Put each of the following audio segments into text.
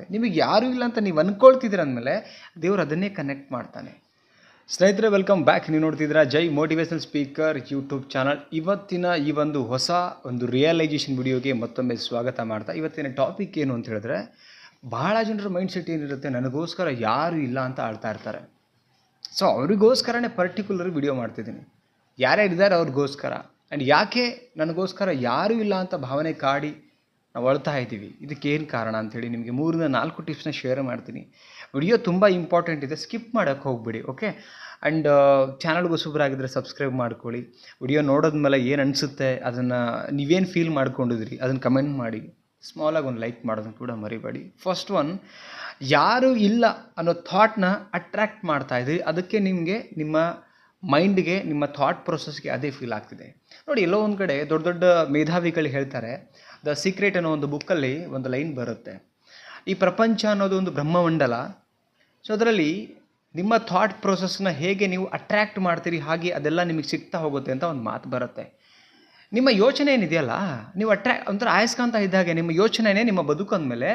ಮಾಡುತ್ತೆ ನಿಮಗೆ ಯಾರೂ ಇಲ್ಲ ಅಂತ ನೀವು ಅಂದ್ಕೊಳ್ತಿದ್ದೀರ ಅಂದಮೇಲೆ ದೇವರು ಅದನ್ನೇ ಕನೆಕ್ಟ್ ಮಾಡ್ತಾನೆ. ಸ್ನೇಹಿತರೆ ವೆಲ್ಕಮ್ ಬ್ಯಾಕ್ ನೀವು ನೋಡ್ತಿದ್ದೀರಾ Jai motivational speaker YouTube channel ಇವತ್ತಿನ ಈ ಒಂದು ಹೊಸ ಒಂದು ರಿಯಲೈಸೇಷನ್ ವಿಡಿಯೋಗೆ ಮತ್ತೊಮ್ಮೆ ಸ್ವಾಗತ ಮಾಡ್ತಾ, ಇವತ್ತಿನ ಟಾಪಿಕ್ ಏನು ಅಂತ ಹೇಳಿದ್ರೆ, ಬಹಳ ಜನರ ಮೈಂಡ್ ಸೆಟ್ ಏನಿರುತ್ತೆ, ನನಗೋಸ್ಕರ ಯಾರು ಇಲ್ಲ ಅಂತ ಆಳ್ತಾ ಇರ್ತಾರೆ. ಸೊ ಅವರಿಗೋಸ್ಕರನೇ ಪರ್ಟಿಕ್ಯುಲರ್ ವಿಡಿಯೋ ಮಾಡ್ತಿದ್ದೀನಿ. ಯಾರ್ಯಾರಿದ್ದಾರೆ ಅವ್ರಿಗೋಸ್ಕರ? ಆ್ಯಂಡ್ ಯಾಕೆ ನನಗೋಸ್ಕರ ಯಾರೂ ಇಲ್ಲ ಅಂತ ಭಾವನೆ ಕಾಡಿ ನಾವು ಅಳ್ತಾ ಇದ್ದೀವಿ. ಇದಕ್ಕೇನು ಕಾರಣ ಅಂಥೇಳಿ ನಿಮಗೆ ಮೂರಿಂದ ನಾಲ್ಕು ಟಿಪ್ಸ್ನ ಶೇರ್ ಮಾಡ್ತೀನಿ. ವಿಡಿಯೋ ತುಂಬ ಇಂಪಾರ್ಟೆಂಟ್ ಇದೆ. ಸ್ಕಿಪ್ ಮಾಡೋಕ್ಕೆ ಹೋಗ್ಬಿಡಿ ಓಕೆ ಆ್ಯಂಡ್ ಚಾನಲ್ಗೆ ಆಗಿದ್ರೆ ಸಬ್ಸ್ಕ್ರೈಬ್ ಮಾಡ್ಕೊಳ್ಳಿ. ವಿಡಿಯೋ ನೋಡೋದ್ಮೇಲೆ ಏನು ಅನಿಸುತ್ತೆ, ಅದನ್ನು ನೀವೇನು ಫೀಲ್ ಮಾಡ್ಕೊಂಡಿದ್ರಿ ಅದನ್ನು ಕಮೆಂಟ್ ಮಾಡಿ. ಸ್ಮಾಲಾಗಿ ಒಂದು ಲೈಕ್ ಮಾಡೋದನ್ನು ಕೂಡ ಮರಿಬೇಡಿ. ಫಸ್ಟ್ ಒನ್ ಯಾರು ಇಲ್ಲ ಅನ್ನೋ ಥಾಟ್ನ ಅಟ್ರ್ಯಾಕ್ಟ್ ಮಾಡ್ತಾ ಅದಕ್ಕೆ ನಿಮಗೆ ನಿಮ್ಮ ಮೈಂಡ್ಗೆ ನಿಮ್ಮ ಥಾಟ್ ಪ್ರೊಸೆಸ್ಗೆ ಅದೇ ಫೀಲ್ ಆಗ್ತಿದೆ. ನೋಡಿ ಎಲ್ಲೋ ಒಂದು ಕಡೆ ದೊಡ್ಡ ದೊಡ್ಡ ಮೇಧಾವಿಗಳು ಹೇಳ್ತಾರೆ, ದ ಸೀಕ್ರೆಟ್ ಅನ್ನೋ ಒಂದು ಬುಕ್ಕಲ್ಲಿ ಒಂದು ಲೈನ್ ಬರುತ್ತೆ. ಈ ಪ್ರಪಂಚ ಅನ್ನೋದು ಒಂದು ಬ್ರಹ್ಮಮಂಡಲ. ಸೊ ಅದರಲ್ಲಿ ನಿಮ್ಮ ಥಾಟ್ ಪ್ರೊಸೆಸ್ನ ಹೇಗೆ ನೀವು ಅಟ್ರ್ಯಾಕ್ಟ್ ಮಾಡ್ತೀರಿ, ಹಾಗೆ ಅದೆಲ್ಲ ನಿಮಗೆ ಸಿಗ್ತಾ ಹೋಗುತ್ತೆ ಅಂತ ಒಂದು ಮಾತು ಬರುತ್ತೆ. ನಿಮ್ಮ ಯೋಚನೆ ಏನಿದೆಯಲ್ಲ, ನೀವು ಅಟ್ರ್ಯಾ ಒಂಥರ ಆಯಸ್ಕಾಂತ ಇದ್ದಾಗೆ ನಿಮ್ಮ ಯೋಚನೆನೇ ನಿಮ್ಮ ಬದುಕು ಅಂದಮೇಲೆ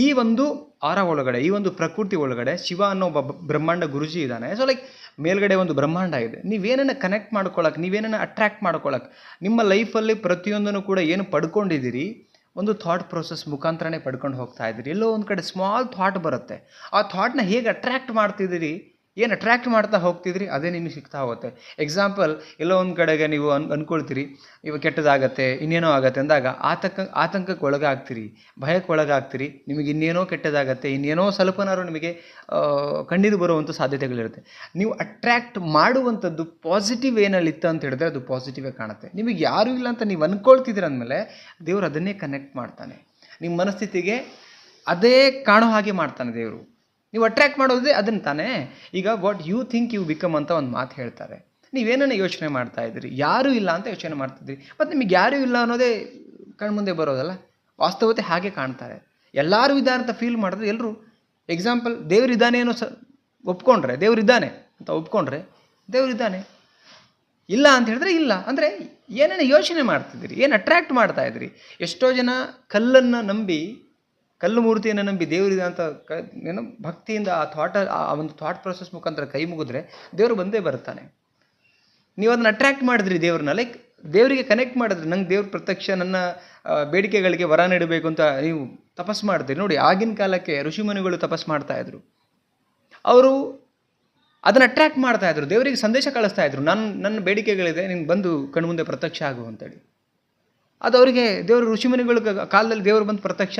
ಈ ಒಂದು ಆರ ಒಳಗಡೆ, ಈ ಒಂದು ಪ್ರಕೃತಿ ಒಳಗಡೆ ಶಿವ ಅನ್ನೋ ಒಬ್ಬ ಬ್ರಹ್ಮಾಂಡ ಗುರುಜಿ ಇದ್ದಾನೆ. ಸೊ ಲೈಕ್ ಮೇಲ್ಗಡೆ ಒಂದು ಬ್ರಹ್ಮಾಂಡ ಇದೆ. ನೀವೇನನ್ನು ಕನೆಕ್ಟ್ ಮಾಡ್ಕೊಳಕ್ಕೆ ನೀವೇನನ್ನು ಅಟ್ರ್ಯಾಕ್ಟ್ ಮಾಡ್ಕೊಳಕ್ಕೆ ನಿಮ್ಮ ಲೈಫಲ್ಲಿ ಪ್ರತಿಯೊಂದನ್ನು ಕೂಡ ಏನು ಪಡ್ಕೊಂಡಿದ್ದೀರಿ? ಒಂದು ಥಾಟ್ ಪ್ರೊಸೆಸ್ ಮುಖಾಂತರನೇ ಪಡ್ಕೊಂಡು ಹೋಗ್ತಾ ಇದ್ದೀರಿ. ಎಲ್ಲೋ ಒಂದು ಕಡೆ ಸ್ಮಾಲ್ ಥಾಟ್ ಬರುತ್ತೆ. ಆ ಥಾಟ್ನ ಹೇಗೆ ಅಟ್ರ್ಯಾಕ್ಟ್ ಮಾಡ್ತಿದ್ದೀರಿ? ಏನು ಅಟ್ರ್ಯಾಕ್ಟ್ ಮಾಡ್ತಾ ಹೋಗ್ತಿದ್ರಿ? ಅದೇ ನಿಮಗೆ ಸಿಗ್ತಾ ಹೋಗುತ್ತೆ. ಎಕ್ಸಾಂಪಲ್ ಎಲ್ಲೋ ಒಂದು ಕಡೆಗೆ ನೀವು ಅನ್ ಅಂದ್ಕೊಳ್ತೀರಿ ಇವಾಗ ಕೆಟ್ಟದಾಗತ್ತೆ, ಇನ್ನೇನೋ ಆಗತ್ತೆ ಅಂದಾಗ ಆತಂಕ, ಆತಂಕಕ್ಕೆ ಒಳಗಾಗ್ತೀರಿ, ಭಯಕ್ಕೆ ಒಳಗಾಗ್ತೀರಿ, ನಿಮಗೆ ಇನ್ನೇನೋ ಕೆಟ್ಟದಾಗತ್ತೆ, ಇನ್ನೇನೋ ಸ್ವಲ್ಪನಾರು ನಿಮಗೆ ಕಣ್ಣೀರು ಬರುವಂಥ ಸಾಧ್ಯತೆಗಳಿರುತ್ತೆ. ನೀವು ಅಟ್ರ್ಯಾಕ್ಟ್ ಮಾಡುವಂಥದ್ದು ಪಾಸಿಟಿವ್ ಏನಲ್ಲಿ ಇತ್ತು ಅಂತ ಹೇಳಿದ್ರೆ ಅದು ಪಾಸಿಟಿವೇ ಕಾಣುತ್ತೆ. ನಿಮಗೆ ಯಾರೂ ಇಲ್ಲ ಅಂತ ನೀವು ಅಂದ್ಕೊಳ್ತಿದ್ದೀರ ಅಂದಮೇಲೆ ದೇವರು ಅದನ್ನೇ ಕನೆಕ್ಟ್ ಮಾಡ್ತಾನೆ. ನಿಮ್ಮ ಮನಸ್ಥಿತಿಗೆ ಅದೇ ಕಾಣೋ ಹಾಗೆ ಮಾಡ್ತಾನೆ ದೇವರು. ನೀವು ಅಟ್ರ್ಯಾಕ್ಟ್ ಮಾಡೋದೇ ಅದನ್ನು ತಾನೇ? ಈಗ what you think you become ಅಂತ ಒಂದು ಮಾತು ಹೇಳ್ತಾರೆ. ನೀವೇನನ್ನ ಯೋಚನೆ ಮಾಡ್ತಾ ಇದ್ದೀರಿ? ಯಾರೂ ಇಲ್ಲ ಅಂತ ಯೋಚನೆ ಮಾಡ್ತಿದ್ರಿ ಮತ್ತು ನಿಮಗೆ ಯಾರೂ ಇಲ್ಲ ಅನ್ನೋದೇ ಕಣ್ಮುಂದೆ ಬರೋದಲ್ಲ. ವಾಸ್ತವತೆ ಹಾಗೆ ಕಾಣ್ತಾರೆ. ಎಲ್ಲರೂ ಇದ್ದಾರೆ ಅಂತ ಫೀಲ್ ಮಾಡಿದ್ರೆ ಎಲ್ಲರೂ ಎಕ್ಸಾಂಪಲ್ ದೇವರಿದ್ದಾನೆ ಅನ್ನೋ ಸ, ಒಪ್ಕೊಂಡ್ರೆ ದೇವರಿದ್ದಾನೆ ಅಂತ ಒಪ್ಕೊಂಡ್ರೆ ದೇವರಿದ್ದಾನೆ ಇಲ್ಲ ಅಂತ ಹೇಳಿದ್ರೆ ಇಲ್ಲ. ಅಂದರೆ ಏನೇನು ಯೋಚನೆ ಮಾಡ್ತಿದ್ದೀರಿ? ಏನು ಅಟ್ರ್ಯಾಕ್ಟ್ ಮಾಡ್ತಾ ಇದ್ದೀರಿ? ಎಷ್ಟೋ ಜನ ಕಲ್ಲನ್ನು ನಂಬಿ ಕಲ್ಲು ಮೂರ್ತಿಯನ್ನು ನಂಬಿ ದೇವರಿದೆ ಅಂತ ಕ, ಏನೋ ಭಕ್ತಿಯಿಂದ ಆ ಥಾಟ್ ಆ ಒಂದು ಥಾಟ್ ಪ್ರೊಸೆಸ್ ಮುಖಾಂತರ ಕೈ ಮುಗಿದ್ರೆ ದೇವರು ಬಂದೇ ಬರ್ತಾನೆ ನೀವು ಅದನ್ನ ಅಟ್ರ್ಯಾಕ್ಟ್ ಮಾಡಿದ್ರಿ ದೇವ್ರನ್ನ ಲೈಕ್ ದೇವರಿಗೆ ಕನೆಕ್ಟ್ ಮಾಡಿದ್ರಿ ನಂಗೆ ದೇವ್ರ ಪ್ರತ್ಯಕ್ಷ ನನ್ನ ಬೇಡಿಕೆಗಳಿಗೆ ವರ ನೀಡಬೇಕು ಅಂತ ನೀವು ತಪಸ್ ಮಾಡ್ತೀರಿ. ನೋಡಿ, ಆಗಿನ ಕಾಲಕ್ಕೆ ಋಷಿಮುನಿಗಳು ತಪಸ್ ಮಾಡ್ತಾ ಇದ್ರು. ಅವರು ಅದನ್ನು ಅಟ್ರ್ಯಾಕ್ಟ್ ಮಾಡ್ತಾ ಇದ್ರು, ದೇವರಿಗೆ ಸಂದೇಶ ಕಳಿಸ್ತಾ ಇದ್ರು ನನ್ನ ನನ್ನ ಬೇಡಿಕೆಗಳಿದೆ ನಿಮ್ಗೆ ಬಂದು ಕಣ್ಮುಂದೆ ಪ್ರತ್ಯಕ್ಷ ಆಗು ಅಂತೇಳಿ. ಅದು ಅವರಿಗೆ ದೇವರು ಋಷಿಮುನಿಗಳ ಕಾಲದಲ್ಲಿ ದೇವರು ಬಂದು ಪ್ರತ್ಯಕ್ಷ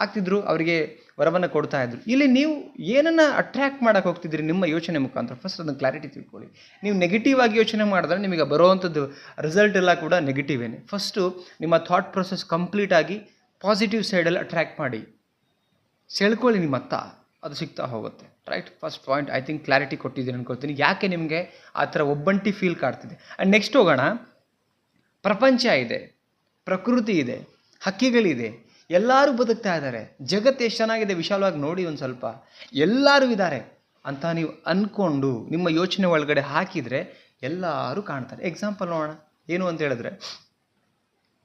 ಆಗ್ತಿದ್ರು, ಅವರಿಗೆ ವರವನ್ನು ಕೊಡ್ತಾ ಇದ್ರು. ಇಲ್ಲಿ ನೀವು ಏನನ್ನು ಅಟ್ರ್ಯಾಕ್ಟ್ ಮಾಡೋಕೆ ಹೋಗ್ತಿದ್ರಿ ನಿಮ್ಮ ಯೋಚನೆ ಮುಖಾಂತರ? ಫಸ್ಟ್ ಅದನ್ನು ಕ್ಲಾರಿಟಿ ತಿಳ್ಕೊಳ್ಳಿ. ನೀವು ನೆಗೆಟಿವ್ ಆಗಿ ಯೋಚನೆ ಮಾಡಿದ್ರೆ ನಿಮಗೆ ಬರುವಂಥದ್ದು ರಿಸಲ್ಟ್ ಎಲ್ಲ ಕೂಡ ನೆಗೆಟಿವೇನೆ ಫಸ್ಟು ನಿಮ್ಮ ಥಾಟ್ ಪ್ರೊಸೆಸ್ ಕಂಪ್ಲೀಟ್ ಆಗಿ ಪಾಸಿಟಿವ್ ಸೈಡಲ್ಲಿ ಅಟ್ರ್ಯಾಕ್ಟ್ ಮಾಡಿ. ಸೆಳ್ಕೊಳ್ಳಿ ನಿಮ್ಮ ಅತ್ತ. ಅದು ಸಿಗ್ತಾ ಹೋಗುತ್ತೆ. Right first point I think clarity ಕೊಟ್ಟಿದ್ದೀನಿ ಅನ್ಕೊಳ್ತೀನಿ. ಯಾಕೆ ನಿಮಗೆ ಆ ಥರ ಒಬ್ಬಂಟಿ ಫೀಲ್ ಕಾಡ್ತಿದೆ? ಆ್ಯಂಡ್ ನೆಕ್ಸ್ಟ್ ಹೋಗೋಣ. ಪ್ರಪಂಚ ಇದೆ. ಪ್ರಕೃತಿ ಇದೆ. ಹಕ್ಕಿಗಳಿದೆ. ಎಲ್ಲರೂ ಬದುಕ್ತಾ ಇದ್ದಾರೆ. ಜಗತ್ತು ಎಷ್ಟು ಚೆನ್ನಾಗಿದೆ ವಿಶಾಲವಾಗಿ ನೋಡಿ ಒಂದು ಸ್ವಲ್ಪ. ಎಲ್ಲರೂ ಇದ್ದಾರೆ ಅಂತ ನೀವು ಅಂದ್ಕೊಂಡು ನಿಮ್ಮ ಯೋಚನೆ ಒಳಗಡೆ ಹಾಕಿದರೆ ಎಲ್ಲರೂ ಕಾಣ್ತಾರೆ. ಎಕ್ಸಾಂಪಲ್ ನೋಡೋಣ. ಏನು ಅಂತ ಹೇಳಿದ್ರೆ,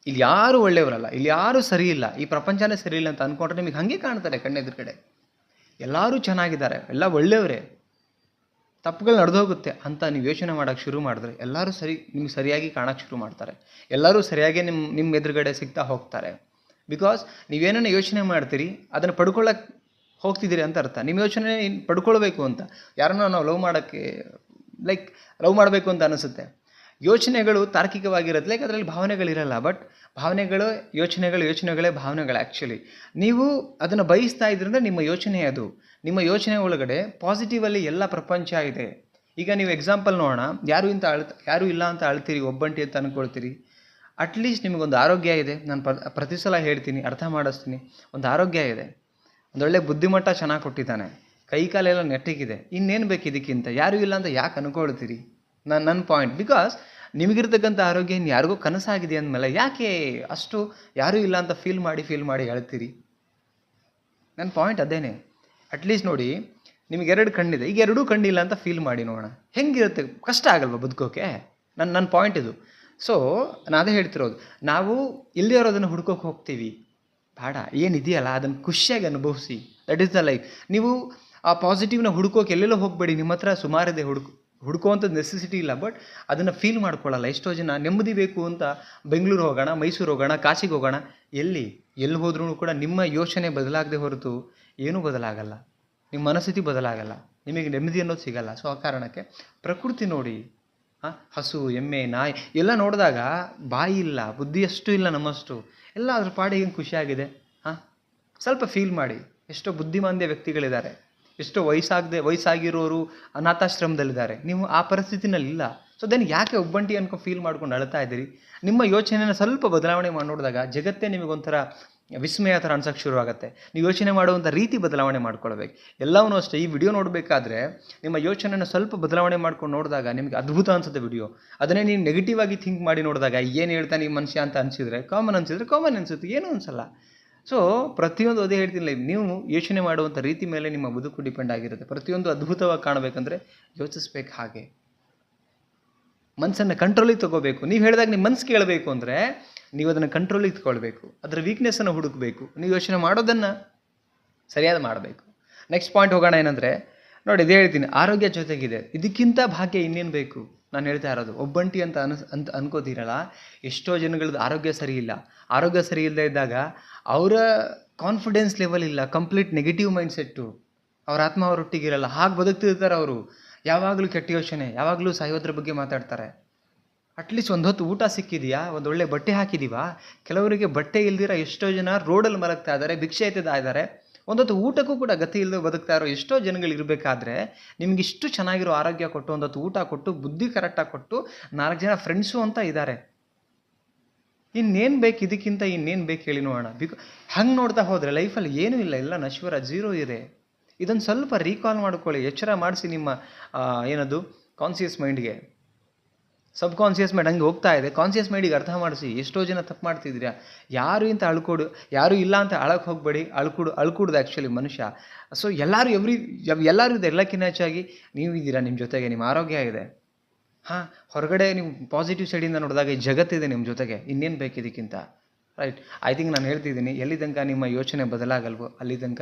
ಇಲ್ಲಿ ಯಾರು ಒಳ್ಳೆಯವರಲ್ಲ, ಇಲ್ಲಿ ಯಾರು ಸರಿ ಇಲ್ಲ, ಈ ಪ್ರಪಂಚನೇ ಸರಿ ಇಲ್ಲ ಅಂತ ಅಂದ್ಕೊಂಡ್ರೆ ನಿಮಗೆ ಹಾಗೆ ಕಾಣ್ತಾರೆ ಕಣ್ಣೆದುರುಗಡೆ ಎಲ್ಲರೂ ಚೆನ್ನಾಗಿದ್ದಾರೆ, ಎಲ್ಲ ಒಳ್ಳೆಯವರೇ. ತಪ್ಪುಗಳು ನಡೆದೋಗುತ್ತೆ ಅಂತ ನೀವು ಯೋಚನೆ ಮಾಡೋಕ್ಕೆ ಶುರು ಮಾಡಿದ್ರೆ ಎಲ್ಲರೂ ಸರಿ, ನಿಮ್ಗೆ ಸರಿಯಾಗಿ ಕಾಣೋಕ್ಕೆ ಶುರು ಮಾಡ್ತಾರೆ. ಎಲ್ಲರೂ ಸರಿಯಾಗಿ ನಿಮ್ಮ ನಿಮ್ಮ ಎದುರುಗಡೆ ಸಿಗ್ತಾ ಹೋಗ್ತಾರೆ. ಬಿಕಾಸ್ ನೀವೇನನ್ನು ಯೋಚನೆ ಮಾಡ್ತೀರಿ, ಅದನ್ನು ಪಡ್ಕೊಳ್ಳೋಕೆ ಹೋಗ್ತಿದ್ದೀರಿ ಅಂತ ಅರ್ಥ. ನಿಮ್ಮ ಯೋಚನೆ ಪಡ್ಕೊಳ್ಬೇಕು ಅಂತ. ಯಾರನ್ನೋ ನಾವು ಲವ್ ಮಾಡೋಕ್ಕೆ ಲೈಕ್ ಲವ್ ಮಾಡಬೇಕು ಅಂತ ಅನಿಸುತ್ತೆ. ಯೋಚನೆಗಳು ತಾರ್ಕಿಕವಾಗಿರುತ್ತೆ. ಲೈಕ್ ಅದರಲ್ಲಿ ಭಾವನೆಗಳಿರಲ್ಲ ಬಟ್ ಭಾವನೆಗಳು, ಯೋಚನೆಗಳು, ಯೋಚನೆಗಳೇ ಭಾವನೆಗಳು ಆ್ಯಕ್ಚುಲಿ ನೀವು ಅದನ್ನು ಬಯಸ್ತಾ ಇದ್ರಿಂದ ನಿಮ್ಮ ಯೋಚನೆ ಅದು. ನಿಮ್ಮ ಯೋಚನೆ ಒಳಗಡೆ ಪಾಸಿಟಿವಲ್ಲಿ ಎಲ್ಲ ಪ್ರಪಂಚ ಇದೆ. ಈಗ ನೀವು ಎಕ್ಸಾಂಪಲ್ ನೋಡೋಣ. ಯಾರು ಇಂತ ಅಳ್ತ, ಯಾರು ಇಲ್ಲ ಅಂತ ಅಳ್ತೀರಿ? ಒಬ್ಬಂಟಿ ಅಂತ ಅಂದ್ಕೊಳ್ತೀರಿ ಅಟ್ಲೀಸ್ಟ್ ನಿಮಗೊಂದು ಆರೋಗ್ಯ ಇದೆ. ನಾನು ಪ್ರ ಪ್ರತಿ ಸಲ ಹೇಳ್ತೀನಿ, ಅರ್ಥ ಮಾಡಿಸ್ತೀನಿ. ಒಂದು ಆರೋಗ್ಯ ಇದೆ. ಒಂದೊಳ್ಳೆ ಬುದ್ಧಿಮಟ್ಟ ಚೆನ್ನಾಗಿ ಕೊಟ್ಟಿದ್ದಾನೆ. ಕೈ ಕಾಲೆಲ್ಲ ನೆಟ್ಟಿಗಿದೆ. ಇನ್ನೇನು ಬೇಕು ಇದಕ್ಕಿಂತ? ಯಾರೂ ಇಲ್ಲ ಅಂತ ಯಾಕೆ ಅನ್ಕೊಳ್ತೀರಿ? ನನ್ನ ನನ್ನ ಪಾಯಿಂಟ್ ಬಿಕಾಸ್ ನಿಮಗಿರ್ತಕ್ಕಂಥ ಆರೋಗ್ಯ ಇನ್ನು ಯಾರಿಗೂ ಕನಸಾಗಿದೆ ಅಂದಮೇಲೆ ಯಾಕೆ ಅಷ್ಟು ಯಾರೂ ಇಲ್ಲ ಅಂತ ಫೀಲ್ ಮಾಡಿ ಫೀಲ್ ಮಾಡಿ ಹೇಳ್ತೀರಿ? ನನ್ನ ಪಾಯಿಂಟ್ ಅದೇನೆ. ಅಟ್ಲೀಸ್ಟ್ ನೋಡಿ, ನಿಮಗೆ ಎರಡು ಕಣ್ಣಿದೆ. ಈಗ ಎರಡೂ ಕಣ್ಣಿಲ್ಲ ಅಂತ ಫೀಲ್ ಮಾಡಿ ನೋಡೋಣ. ಹೆಂಗಿರುತ್ತೆ? ಕಷ್ಟ ಆಗಲ್ವಾ ಬದುಕೋಕೆ? ನನ್ನ ನನ್ನ ಪಾಯಿಂಟ್ ಇದು. ಸೊ ನಾನು ಹೇಳ್ತಿರೋದು, ನಾವು ಇಲ್ಲದೇ ಇರೋದನ್ನು ಹುಡ್ಕೋಕೆ ಹೋಗ್ತೀವಿ. ಬೇಡ, ಏನಿದೆಯಲ್ಲ, ಅದನ್ನು ಖುಷಿಯಾಗಿ ಅನುಭವಿಸಿ. ದಟ್ ಈಸ್ ದ ಲೈಫ್ ನೀವು ಆ ಪಾಸಿಟಿವ್ನ ಹುಡ್ಕೋಕೆ ಎಲ್ಲೆಲ್ಲೋ ಹೋಗಬೇಡಿ, ನಿಮ್ಮ ಹತ್ರ ಸುಮಾರಿದೆ ಹುಡುಕು, ಹುಡ್ಕೋವಂಥದ್ದು ನೆಸೆಸಿಟಿ ಇಲ್ಲ ಬಟ್ ಅದನ್ನು ಫೀಲ್ ಮಾಡ್ಕೊಳ್ಳಲ್ಲ. ಎಷ್ಟೋ ಜನ, ನೆಮ್ಮದಿ ಬೇಕು ಅಂತ ಬೆಂಗಳೂರು ಹೋಗೋಣ, ಮೈಸೂರು ಹೋಗೋಣ, ಕಾಶಿಗೆ ಹೋಗೋಣ. ಎಲ್ಲಿ? ಎಲ್ಲಿ ಹೋದ್ರೂ ಕೂಡ ನಿಮ್ಮ ಯೋಚನೆ ಬದಲಾಗದೆ ಹೊರತು ಏನೂ ಬದಲಾಗಲ್ಲ. ನಿಮ್ಮ ಮನಸ್ಥಿತಿ ಬದಲಾಗಲ್ಲ. ನಿಮಗೆ ನೆಮ್ಮದಿ ಅನ್ನೋದು ಸಿಗಲ್ಲ. ಸೊ ಆ ಕಾರಣಕ್ಕೆ ಪ್ರಕೃತಿ ನೋಡಿ ಹಸು, ಎಮ್ಮೆ, ನಾಯಿ ಎಲ್ಲ ನೋಡಿದಾಗ ಬಾಯಿ ಇಲ್ಲ ಬುದ್ಧಿಯಷ್ಟು ಇಲ್ಲ ನಮ್ಮಷ್ಟು. ಎಲ್ಲ ಅದ್ರ ಪಾಡಿಗೆ ಖುಷಿಯಾಗಿದೆ ಹಾಂ? ಸ್ವಲ್ಪ ಫೀಲ್ ಮಾಡಿ. ಎಷ್ಟೋ ಬುದ್ಧಿಮಾಂದ್ಯ ವ್ಯಕ್ತಿಗಳಿದ್ದಾರೆ. ಎಷ್ಟೋ ವಯಸ್ಸಾಗದೆ, ವಯಸ್ಸಾಗಿರೋರು ಅನಾಥಾಶ್ರಮದಲ್ಲಿದ್ದಾರೆ. ನೀವು ಆ ಪರಿಸ್ಥಿತಿನಲ್ಲಿ ಇಲ್ಲ. ಸೊ ದೆನ್ ಯಾಕೆ ಒಬ್ಬಂಟಿ ಅನ್ಕೊಂಡು ಫೀಲ್ ಮಾಡ್ಕೊಂಡು ಅಳ್ತಾ ಇದ್ದೀರಿ? ನಿಮ್ಮ ಯೋಚನೆನ ಸ್ವಲ್ಪ ಬದಲಾವಣೆ ಮಾಡಿ ನೋಡಿದಾಗ ಜಗತ್ತೇ ನಿಮಗೊಂಥರ ವಿಸ್ಮಯ ಥರ ಅನ್ಸೋಕ್ಕೆ ಶುರುವಾಗುತ್ತೆ. ನೀವು ಯೋಚನೆ ಮಾಡುವಂಥ ರೀತಿ ಬದಲಾವಣೆ ಮಾಡ್ಕೊಳ್ಬೇಕು. ಎಲ್ಲವನ್ನೂ ಅಷ್ಟೇ, ಈ ವಿಡಿಯೋ ನೋಡಬೇಕಾದ್ರೆ ನಿಮ್ಮ ಯೋಚನೆಯನ್ನು ಸ್ವಲ್ಪ ಬದಲಾವಣೆ ಮಾಡ್ಕೊಂಡು ನೋಡಿದಾಗ ನಿಮಗೆ ಅದ್ಭುತ ಅನ್ಸುತ್ತೆ ವಿಡಿಯೋ. ಅದನ್ನೇ ನೀವು ನೆಗೆಟಿವ್ ಆಗಿ ಥಿಂಕ್ ಮಾಡಿ ನೋಡಿದಾಗ, ಏನು ಹೇಳ್ತಾನೆ ಈ ಮನುಷ್ಯ ಅಂತ ಅನಿಸಿದ್ರೆ ಕಾಮನ್ ಅನಿಸಿದ್ರೆ ಕಾಮನ್ ಅನಿಸುತ್ತೆ, ಏನೂ ಅನಿಸಲ್ಲ. ಸೊ ಪ್ರತಿಯೊಂದು ಅದೇ ಹೇಳ್ತೀನಿ, ನೀವು ಯೋಚನೆ ಮಾಡುವಂಥ ರೀತಿ ಮೇಲೆ ನಿಮ್ಮ ಬದುಕು ಡಿಪೆಂಡ್ ಆಗಿರುತ್ತೆ. ಪ್ರತಿಯೊಂದು ಅದ್ಭುತವಾಗಿ ಕಾಣಬೇಕಂದ್ರೆ ಯೋಚಿಸ್ಬೇಕು ಹಾಗೆ. ಮನಸ್ಸನ್ನು ಕಂಟ್ರೋಲಿಗೆ ತಗೋಬೇಕು. ನೀವು ಹೇಳಿದಾಗ ನಿಮ್ಮ ಮನಸ್ಸು ಕೇಳಬೇಕು ಅಂದರೆ ನೀವು ಅದನ್ನು ಕಂಟ್ರೋಲಿಗೆ ತೊಗೊಳ್ಬೇಕು ಅದರ ವೀಕ್ನೆಸ್ಸನ್ನು ಹುಡುಕಬೇಕು. ನೀವು ಯೋಚನೆ ಮಾಡೋದನ್ನು ಸರಿಯಾದ ಮಾಡಬೇಕು. ನೆಕ್ಸ್ಟ್ ಪಾಯಿಂಟ್ ಹೋಗೋಣ ಏನಂದರೆ, ನೋಡಿ ಇದೇ ಹೇಳ್ತೀನಿ, ಆರೋಗ್ಯ ಜೊತೆಗಿದೆ. ಇದಕ್ಕಿಂತ ಭಾಗ್ಯ ಇನ್ನೇನು ಬೇಕು? ನಾನು ಹೇಳ್ತಾ ಇರೋದು, ಒಬ್ಬಂಟಿ ಅಂತ ಅನ್ಸ್, ಅಂತ ಅನ್ಕೋತೀರಲ್ಲ, ಎಷ್ಟೋ ಜನಗಳದ್ದು ಆರೋಗ್ಯ ಸರಿ ಇಲ್ಲ ಆರೋಗ್ಯ ಸರಿ ಇಲ್ಲದೆ ಇದ್ದಾಗ ಅವರ ಕಾನ್ಫಿಡೆನ್ಸ್ ಲೆವೆಲ್ ಇಲ್ಲ ಕಂಪ್ಲೀಟ್ ನೆಗೆಟಿವ್ ಮೈಂಡ್ಸೆಟ್ಟು ಅವ್ರ ಆತ್ಮ ಅವರೊಟ್ಟಿಗಿರಲ್ಲ. ಹಾಗೆ ಬದುಕ್ತಿರ್ತಾರೆ ಅವರು. ಯಾವಾಗಲೂ ಕೆಟ್ಟ ಯೋಚನೆ, ಯಾವಾಗಲೂ ಸಾಯೋದ್ರ ಬಗ್ಗೆ ಮಾತಾಡ್ತಾರೆ. ಅಟ್ಲೀಸ್ಟ್ ಒಂದು ಹೊತ್ತು ಊಟ ಸಿಕ್ಕಿದೆಯಾ? ಒಂದು ಒಳ್ಳೆ ಬಟ್ಟೆ ಹಾಕಿದೀವಾ? ಕೆಲವರಿಗೆ ಬಟ್ಟೆ ಇಲ್ದಿರ ಎಷ್ಟೋ ಜನ ರೋಡಲ್ಲಿ ಮಲಗ್ತಾ ಇದ್ದಾರೆ, ಭಿಕ್ಷೆ ಎತ್ತಿದ ಇದ್ದಾರೆ. ಒಂದೊತ್ತು ಊಟಕ್ಕೂ ಕೂಡ ಗತಿ ಇಲ್ಲದೆ ಬದುಕ್ತಾ ಇರೋ ಎಷ್ಟೋ ಜನಗಳು ಇರಬೇಕಾದ್ರೆ ನಿಮ್ಗೆ ಇಷ್ಟು ಚೆನ್ನಾಗಿರೋ ಆರೋಗ್ಯ ಕೊಟ್ಟು ಒಂದೊತ್ತು ಊಟ ಕೊಟ್ಟು, ಬುದ್ಧಿ ಕರೆಕ್ಟಾಗಿ ಕೊಟ್ಟು ನಾಲ್ಕು ಜನ ಫ್ರೆಂಡ್ಸು ಅಂತ ಇದ್ದಾರೆ. ಇನ್ನೇನು ಬೇಕು ಇದಕ್ಕಿಂತ ಇನ್ನೇನು ಬೇಕು ಹೇಳಿ ನೋಡೋಣ. ಬಿಕಾ ಹಂಗೆ ನೋಡ್ತಾ ಹೋದರೆ ಲೈಫಲ್ಲಿ ಏನೂ ಇಲ್ಲ, ಎಲ್ಲ ನಶ್ವರ ಜೀರೋ ಇದೆ. ಇದನ್ನು ಸ್ವಲ್ಪ ರೀಕಾಲ್ ಮಾಡ್ಕೊಳ್ಳಿ. ಎಚ್ಚರ ಮಾಡಿಸಿ ನಿಮ್ಮ ಏನದು ಕಾನ್ಸಿಯಸ್ ಮೈಂಡ್ಗೆ ಸಬ್ ಕಾನ್ಸಿಯಸ್ ಮೈಂಡ್ ಹಂಗೆ ಹೋಗ್ತಾ ಇದೆ. ಕಾನ್ಸಿಯಸ್ ಮೈಂಡಿಗೆ ಅರ್ಥ ಮಾಡಿಸಿ. ಎಷ್ಟೋ ಜನ ತಪ್ಪು ಮಾಡ್ತಿದ್ದೀರಾ? ಯಾರು ಇಂತ ಅಳ್ಕೊಡು, ಯಾರು ಇಲ್ಲ ಅಂತ ಅಳಕ್ಕೆ ಹೋಗಬೇಡಿ. ಅಳ್ಕೊಡು, ಅಳ್ಕೂಡ್ದು ಆ್ಯಕ್ಚುಲಿ ಮನುಷ್ಯ. ಸೊ ಎಲ್ಲರೂ ಎವ್ರಿ ಎಲ್ಲರೂ ಇದೆ ಎಲ್ಲಕ್ಕಿಂತ ಹೆಚ್ಚಾಗಿ ನೀವು ಇದ್ದೀರಾ ನಿಮ್ಮ ಜೊತೆಗೆ? ನಿಮ್ಮ ಆರೋಗ್ಯ ಇದೆ ಹಾಂ, ಹೊರಗಡೆ ನೀವು ಪಾಸಿಟಿವ್ ಸೈಡಿಂದ ನೋಡಿದಾಗ ಈ ಜಗತ್ತಿದೆ ನಿಮ್ಮ ಜೊತೆಗೆ. ಇನ್ನೇನು ಇದಕ್ಕಿಂತ ರೈಟ್ ಐ ಥಿಂಕ್ ನಾನು ಹೇಳ್ತಿದ್ದೀನಿ. ಎಲ್ಲಿ ತನಕ ನಿಮ್ಮ ಯೋಚನೆ ಬದಲಾಗಲ್ವೋ, ಅಲ್ಲಿ ತನಕ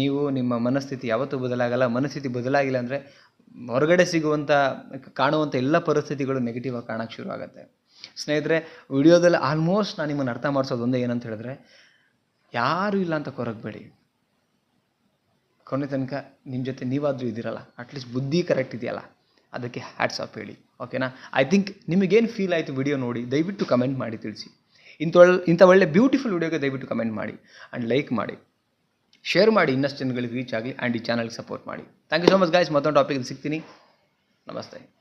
ನೀವು ನಿಮ್ಮ ಮನಸ್ಥಿತಿ ಯಾವತ್ತೂ ಬದಲಾಗಲ್ಲ, ಮನಸ್ಥಿತಿ ಬದಲಾಗಿಲ್ಲ ಅಂದರೆ ಹೊರಗಡೆ ಸಿಗುವಂಥ ಕಾಣುವಂಥ ಎಲ್ಲ ಪರಿಸ್ಥಿತಿಗಳು ನೆಗೆಟಿವ್ ಆಗಿ ಕಾಣೋಕ್ಕೆ ಶುರು ಆಗುತ್ತೆ. ಸ್ನೇಹಿತರೆ, ವಿಡಿಯೋದಲ್ಲಿ ಆಲ್ಮೋಸ್ಟ್ ನಾನು ನಿಮ್ಮನ್ನು ಅರ್ಥ ಮಾಡಿಸೋದು ಒಂದೇ ಏನಂತ ಹೇಳಿದ್ರೆ, ಯಾರೂ ಇಲ್ಲ ಅಂತ ಕೊರಗಬೇಡಿ ಕೊನೆ ತನಕ ನಿಮ್ಮ ಜೊತೆ ನೀವಾದರೂ ಇದ್ದೀರಲ್ಲ ಅಟ್ಲೀಸ್ಟ್ ಬುದ್ಧಿ ಕರೆಕ್ಟ್ ಇದೆಯಲ್ಲ, ಅದಕ್ಕೆ ಹ್ಯಾಟ್ಸ್ ಆಫ್ ಹೇಳಿ ಓಕೆನಾ ಐ ಥಿಂಕ್ ನಿಮಗೇನು ಫೀಲ್ ಆಯಿತು ವಿಡಿಯೋ ನೋಡಿ, ದಯವಿಟ್ಟು ಕಮೆಂಟ್ ಮಾಡಿ ತಿಳಿಸಿ. ಇಂಥ ಒಳ್ಳೆ ಇಂಥ ಒಳ್ಳೆ ಬ್ಯೂಟಿಫುಲ್ ವಿಡಿಯೋಗೆ ದಯವಿಟ್ಟು ಕಮೆಂಟ್ ಮಾಡಿ ಆ್ಯಂಡ್ ಲೈಕ್ ಮಾಡಿ. ಶೇರ್ ಮಾಡಿ, ಇನ್ನಷ್ಟು ಜನಗಳಿಗೆ ರೀಚ್ ಆಗಲಿ ಆ್ಯಂಡ್ ಈ ಚಾನಲ್ಗೆ ಸಪೋರ್ಟ್ ಮಾಡಿ. Thank you so much guys ಮತ್ತೊಂದು ಟಾಪಿಕ್ ಸಿಗ್ತೀನಿ. ನಮಸ್ತೆ.